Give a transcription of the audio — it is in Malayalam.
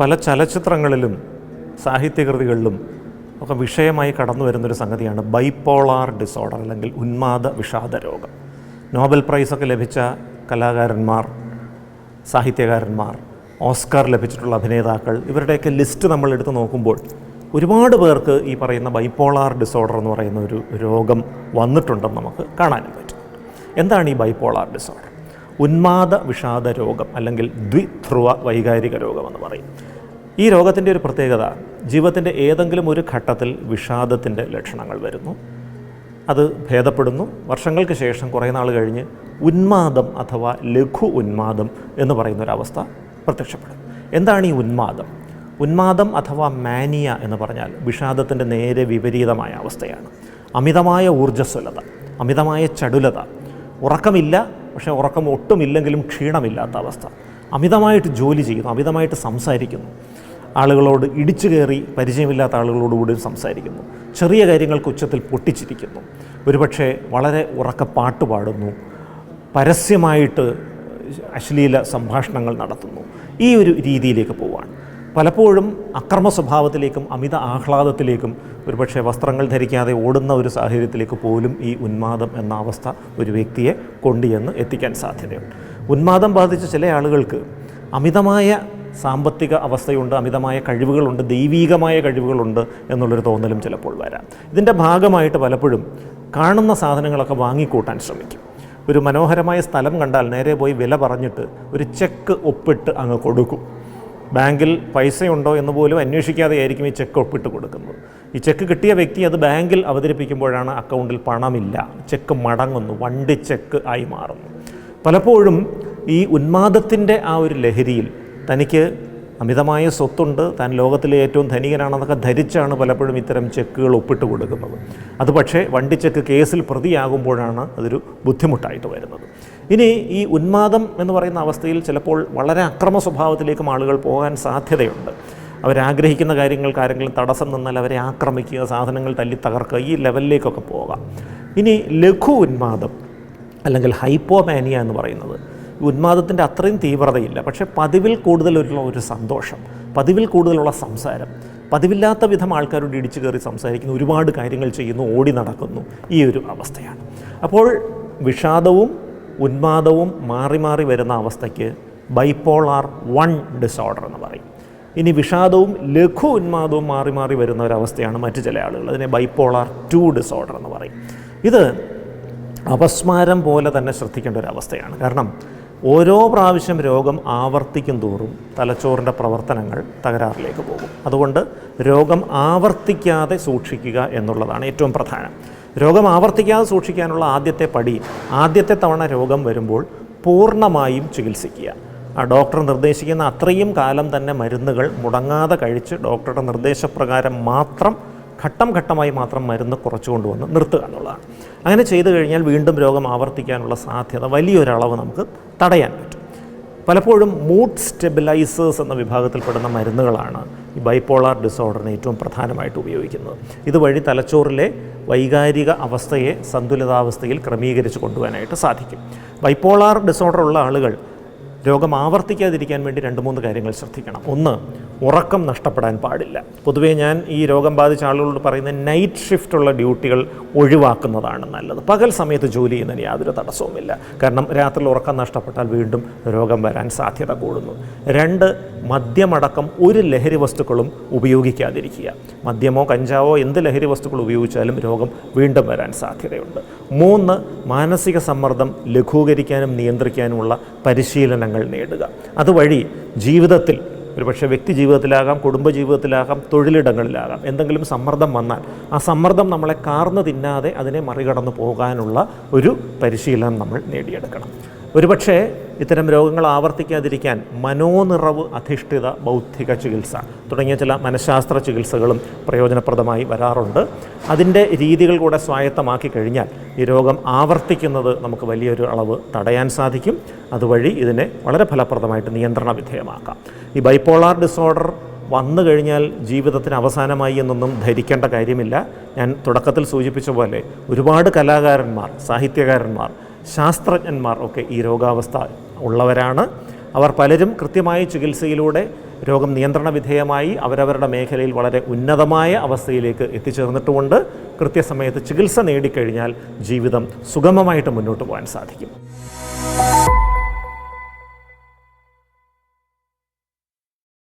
പല ചലച്ചിത്രങ്ങളിലും സാഹിത്യകൃതികളിലും ഒക്കെ വിഷയമായി കടന്നു വരുന്നൊരു സംഗതിയാണ് ബൈപ്പോളാർ ഡിസോർഡർ അല്ലെങ്കിൽ ഉന്മാദ വിഷാദ രോഗം. നോബൽ പ്രൈസൊക്കെ ലഭിച്ച കലാകാരന്മാർ സാഹിത്യകാരന്മാർ ഓസ്കാർ ലഭിച്ചിട്ടുള്ള അഭിനേതാക്കൾ ഇവരുടെയൊക്കെ ലിസ്റ്റ് നമ്മൾ എടുത്ത് നോക്കുമ്പോൾ ഒരുപാട് പേർക്ക് ഈ പറയുന്ന ബൈപ്പോളാർ ഡിസോർഡർ എന്ന് പറയുന്ന ഒരു രോഗം വന്നിട്ടുണ്ടെന്ന് നമുക്ക് കാണാനും പറ്റും. എന്താണ് ഈ ബൈപ്പോളാർ ഡിസോർഡർ? ഉന്മാദ വിഷാദ രോഗം അല്ലെങ്കിൽ ദ്വിധ്രുവ വൈകാരിക രോഗം എന്ന് പറയും. ഈ രോഗത്തിന്റെ ഒരു പ്രത്യേകത ജീവിതത്തിന്റെ ഏതെങ്കിലും ഒരു ഘട്ടത്തിൽ വിഷാദത്തിന്റെ ലക്ഷണങ്ങൾ വരുന്നു. അത് ഭേദപ്പെടുന്നു. വർഷങ്ങൾക്ക് ശേഷം കുറേ നാൾ കഴിഞ്ഞ് ഉന്മാദം അഥവാ ലഘു ഉന്മാദം എന്ന് പറയുന്ന ഒരവസ്ഥ പ്രത്യക്ഷപ്പെടും. എന്താണ് ഈ ഉന്മാദം? ഉന്മാദം അഥവാ മാനിയ എന്ന് പറഞ്ഞാൽ വിഷാദത്തിന്റെ നേരെ വിപരീതമായ അവസ്ഥയാണ്. അമിതമായ ഊർജസ്വലത അമിതമായ ചടുലത ഉറക്കമില്ല പക്ഷേ ഉറക്കം ഒട്ടുമില്ലെങ്കിലും ക്ഷീണമില്ലാത്ത അവസ്ഥ. അമിതമായിട്ട് ജോലി ചെയ്യുന്നു അമിതമായിട്ട് സംസാരിക്കുന്നു. ആളുകളോട് ഇടിച്ചു കയറി പരിചയമില്ലാത്ത ആളുകളോട് കൂടി സംസാരിക്കുന്നു. ചെറിയ കാര്യങ്ങൾക്ക് ഉച്ചത്തിൽ പൊട്ടിച്ചിരിക്കുന്നു. ഒരുപക്ഷെ വളരെ ഉറക്ക പാട്ട് പാടുന്നു. പരസ്യമായിട്ട് അശ്ലീല സംഭാഷണങ്ങൾ നടത്തുന്നു. ഈ ഒരു രീതിയിലേക്ക് പോവാണ്. പലപ്പോഴും അക്രമ സ്വഭാവത്തിലേക്കും അമിത ആഹ്ലാദത്തിലേക്കും ഒരുപക്ഷെ വസ്ത്രങ്ങൾ ധരിക്കാതെ ഓടുന്ന ഒരു സാഹചര്യത്തിലേക്ക് പോലും ഈ ഉന്മാദം എന്ന അവസ്ഥ ഒരു വ്യക്തിയെ കൊണ്ടുചെന്ന് എത്തിക്കാൻ സാധ്യതയുണ്ട്. ഉന്മാദം ബാധിച്ച ചില ആളുകൾക്ക് അമിതമായ സാമ്പത്തിക അവസ്ഥയുണ്ട് അമിതമായ കഴിവുകളുണ്ട് ദൈവീകമായ കഴിവുകളുണ്ട് എന്നുള്ളൊരു തോന്നലും ചിലപ്പോൾ വരാം. ഇതിന്റെ ഭാഗമായിട്ട് പലപ്പോഴും കാണുന്ന സാധനങ്ങളൊക്കെ വാങ്ങിക്കൂട്ടാൻ ശ്രമിക്കും. ഒരു മനോഹരമായ സ്ഥലം കണ്ടാൽ നേരെ പോയി വില പറഞ്ഞിട്ട് ഒരു ചെക്ക് ഒപ്പിട്ട് അങ്ങ് കൊടുക്കും. ബാങ്കിൽ പൈസയുണ്ടോ എന്ന് പോലും അന്വേഷിക്കാതെ ആയിരിക്കും ഈ ചെക്ക് ഒപ്പിട്ട് കൊടുക്കുന്നത്. ഈ ചെക്ക് കിട്ടിയ വ്യക്തി അത് ബാങ്കിൽ അവതരിപ്പിക്കുമ്പോഴാണ് അക്കൗണ്ടിൽ പണമില്ല. ചെക്ക് മടങ്ങുന്നു. വണ്ടി ചെക്ക് ആയി മാറുന്നു. പലപ്പോഴും ഈ ഉന്മാദത്തിന്റെ ആ ഒരു ലഹരിയിൽ തനിക്ക് അമിതമായ സ്വത്തുണ്ട്. താൻ ലോകത്തിലെ ഏറ്റവും ധനികനാണെന്നൊക്കെ ധരിച്ചാണ് പലപ്പോഴും ഇത്തരം ചെക്കുകൾ ഒപ്പിട്ട് കൊടുക്കുന്നത്. അത് പക്ഷേ വണ്ടി ചെക്ക് കേസിൽ പ്രതിയാകുമ്പോഴാണ് അതൊരു ബുദ്ധിമുട്ടായിട്ട് വരുന്നത്. ഇനി ഈ ഉന്മാദം എന്ന് പറയുന്ന അവസ്ഥയിൽ ചിലപ്പോൾ വളരെ അക്രമ സ്വഭാവത്തിലേക്കും ആളുകൾ പോകാൻ സാധ്യതയുണ്ട്. അവരാഗ്രഹിക്കുന്ന കാര്യങ്ങൾക്ക് ആരെങ്കിലും തടസ്സം നിന്നാൽ അവരെ ആക്രമിക്കുക സാധനങ്ങൾ തല്ലി തകർക്കുക ഈ ലെവലിലേക്കൊക്കെ പോകാം. ഇനി ലഘു ഉന്മാദം അല്ലെങ്കിൽ ഹൈപ്പോമാനിയ എന്ന് പറയുന്നത് ഉന്മാദത്തിന്റെ അത്രയും തീവ്രതയില്ല. പക്ഷേ പതിവിൽ കൂടുതലുള്ള ഒരു സന്തോഷം പതിവിൽ കൂടുതലുള്ള സംസാരം പതിവില്ലാത്ത വിധം ആൾക്കാരോട് ഇടിച്ചു കയറി സംസാരിക്കുന്നു ഒരുപാട് കാര്യങ്ങൾ ചെയ്യുന്നു ഓടി നടക്കുന്നു ഈ ഒരു അവസ്ഥയാണ്. അപ്പോൾ വിഷാദവും ഉന്മാദവും മാറി മാറി വരുന്ന അവസ്ഥയ്ക്ക് ബൈപ്പോളാർ വൺ ഡിസോർഡർ എന്ന് പറയും. ഇനി വിഷാദവും ലഘു ഉന്മാദവും മാറി മാറി വരുന്ന ഒരവസ്ഥയാണ് മറ്റു ചില ആളുകൾ. അതിനെ ബൈപ്പോളാർ ടു ഡിസോർഡർ എന്ന് പറയും. ഇത് അപസ്മാരം പോലെ തന്നെ ശ്രദ്ധിക്കേണ്ട ഒരു അവസ്ഥയാണ് കാരണം ഓരോ പ്രാവശ്യം രോഗം ആവർത്തിക്കും തോറും തലച്ചോറിന്റെ പ്രവർത്തനങ്ങൾ തകരാറിലേക്ക് പോകും. അതുകൊണ്ട് രോഗം ആവർത്തിക്കാതെ സൂക്ഷിക്കുക എന്നുള്ളതാണ് ഏറ്റവും പ്രധാനം. രോഗം ആവർത്തിക്കാതെ സൂക്ഷിക്കാനുള്ള ആദ്യത്തെ പടി ആദ്യത്തെ തവണ രോഗം വരുമ്പോൾ പൂർണമായും ചികിത്സിക്കുക. ആ ഡോക്ടർ നിർദ്ദേശിക്കുന്ന അത്രയും കാലം തന്നെ മരുന്നുകൾ മുടങ്ങാതെ കഴിച്ച് ഡോക്ടറുടെ നിർദ്ദേശപ്രകാരം മാത്രം ഘട്ടം ഘട്ടമായി മാത്രം മരുന്ന് കുറച്ചുകൊണ്ടുവന്ന് നിർത്തുക എന്നുള്ളതാണ്. അങ്ങനെ ചെയ്തു കഴിഞ്ഞാൽ വീണ്ടും രോഗം ആവർത്തിക്കാനുള്ള സാധ്യത വലിയൊരളവ് നമുക്ക് തടയാൻ പറ്റും. പലപ്പോഴും മൂഡ് സ്റ്റെബിലൈസേഴ്സ് എന്ന വിഭാഗത്തിൽപ്പെടുന്ന മരുന്നുകളാണ് ഈ ബൈപ്പോളാർ ഡിസോർഡറിന് ഏറ്റവും പ്രധാനമായിട്ട് ഉപയോഗിക്കുന്നത്. ഇതുവഴി തലച്ചോറിലെ വൈകാരിക അവസ്ഥയെ സന്തുലിതാവസ്ഥയിൽ ക്രമീകരിച്ച് കൊണ്ടുപോകാനായിട്ട് സാധിക്കും. ബൈപ്പോളാർ ഡിസോർഡർ ഉള്ള ആളുകൾ രോഗം ആവർത്തിക്കാതിരിക്കാൻ വേണ്ടി രണ്ട് മൂന്ന് കാര്യങ്ങൾ ശ്രദ്ധിക്കണം. ഒന്ന് ഉറക്കം നഷ്ടപ്പെടാൻ പാടില്ല. പൊതുവേ ഞാൻ ഈ രോഗം ബാധിച്ച ആളുകളോട് പറയുന്ന നൈറ്റ് ഷിഫ്റ്റുള്ള ഡ്യൂട്ടികൾ ഒഴിവാക്കുന്നതാണ് നല്ലത്. പകൽ സമയത്ത് ജോലി ചെയ്യുന്നതിന് യാതൊരു തടസ്സവുമില്ല. കാരണം രാത്രിയിൽ ഉറക്കം നഷ്ടപ്പെട്ടാൽ വീണ്ടും രോഗം വരാൻ സാധ്യത കൂടുന്നു. രണ്ട് മദ്യമടക്കം ഒരു ലഹരി വസ്തുക്കളും ഉപയോഗിക്കാതിരിക്കുക. മദ്യമോ കഞ്ചാവോ എന്ത് ലഹരി വസ്തുക്കൾ ഉപയോഗിച്ചാലും രോഗം വീണ്ടും വരാൻ സാധ്യതയുണ്ട്. മൂന്ന് മാനസിക സമ്മർദ്ദം ലഘൂകരിക്കാനും നിയന്ത്രിക്കാനുമുള്ള പരിശീലനങ്ങൾ നേടുക. അതുവഴി ജീവിതത്തിൽ ഒരുപക്ഷെ വ്യക്തി ജീവിതത്തിലാകാം കുടുംബ ജീവിതത്തിലാകാം തൊഴിലിടങ്ങളിലാകാം. എന്തെങ്കിലും സമ്മർദ്ദം വന്നാൽ ആ സമ്മർദ്ദം നമ്മളെ കാർന്ന് തിന്നാതെ അതിനെ മറികടന്ന് പോകാനുള്ള ഒരു പരിശീലനം നമ്മൾ നേടിയെടുക്കണം. ഒരുപക്ഷെ ഇത്തരം രോഗങ്ങൾ ആവർത്തിക്കാതിരിക്കാൻ മനോനിറവ് അധിഷ്ഠിത ബൗദ്ധിക ചികിത്സ തുടങ്ങിയ ചില മനഃശാസ്ത്ര ചികിത്സകളും പ്രയോജനപ്രദമായി വരാറുണ്ട്. അതിന്റെ രീതികൾ കൂടെ സ്വായത്തമാക്കി കഴിഞ്ഞാൽ ഈ രോഗം ആവർത്തിക്കുന്നത് നമുക്ക് വലിയൊരു അളവ് തടയാൻ സാധിക്കും. അതുവഴി ഇതിനെ വളരെ ഫലപ്രദമായിട്ട് നിയന്ത്രണ വിധേയമാക്കാം. ഈ ബൈപ്പോളാർ ഡിസോർഡർ വന്നു കഴിഞ്ഞാൽ ജീവിതത്തിന് അവസാനമായി എന്നൊന്നും ധരിക്കേണ്ട കാര്യമില്ല. ഞാൻ തുടക്കത്തിൽ സൂചിപ്പിച്ച പോലെ ഒരുപാട് കലാകാരന്മാർ സാഹിത്യകാരന്മാർ ശാസ്ത്രജ്ഞന്മാർ ഒക്കെ ഈ രോഗാവസ്ഥ ഉള്ളവരാണ്. അവർ പലരും കൃത്യമായ ചികിത്സയിലൂടെ രോഗം നിയന്ത്രണ വിധേയമായി അവരവരുടെ മേഖലയിൽ വളരെ ഉന്നതമായ അവസ്ഥയിലേക്ക് എത്തിച്ചേർന്നിട്ടുമുണ്ട്. കൃത്യസമയത്ത് ചികിത്സ നേടിക്കഴിഞ്ഞാൽ ജീവിതം സുഗമമായിട്ട് മുന്നോട്ട് പോകാൻ സാധിക്കും.